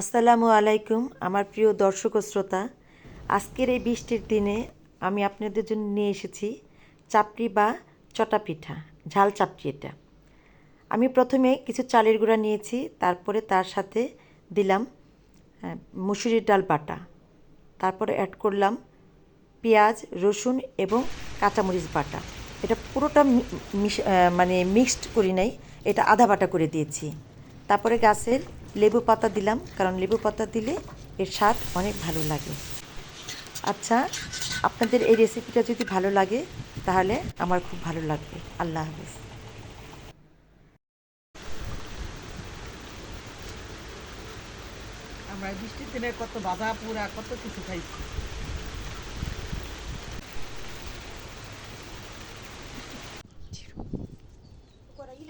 আসসালামু আলাইকুম আমার প্রিয় দর্শক শ্রোতা। আজকের এই বৃষ্টির দিনে আমি আপনাদের জন্য নিয়ে এসেছি চাপড়ি বা চটা পিঠা ঝাল চাপড়ি এটা। আমি প্রথমে কিছু চালের গুঁড়া নিয়েছি তারপরে তার সাথে দিলাম আহ, মুসুরির ডাল বাটা। তারপরে অ্যাড করলাম পেঁয়াজ রসুন এবং কাঁচামরিচ বাটা। এটা পুরোটা মানে মিক্সড করি নাই এটা আধা বাটা করে দিয়েছি। তারপরে গাছের লেবু পাতা দিলাম কারণ লেবু পাতা দিলে এর স্বাদ অনেক ভালো লাগে। আচ্ছা আপনাদের এই রেসিপিটা যদি ভালো লাগে তাহলে আমার খুব ভালো লাগবে। আল্লাহ হাফেজ। আমরা বৃষ্টির দিনে কত বাধা পুরা কত কিছু খাইছি। করাই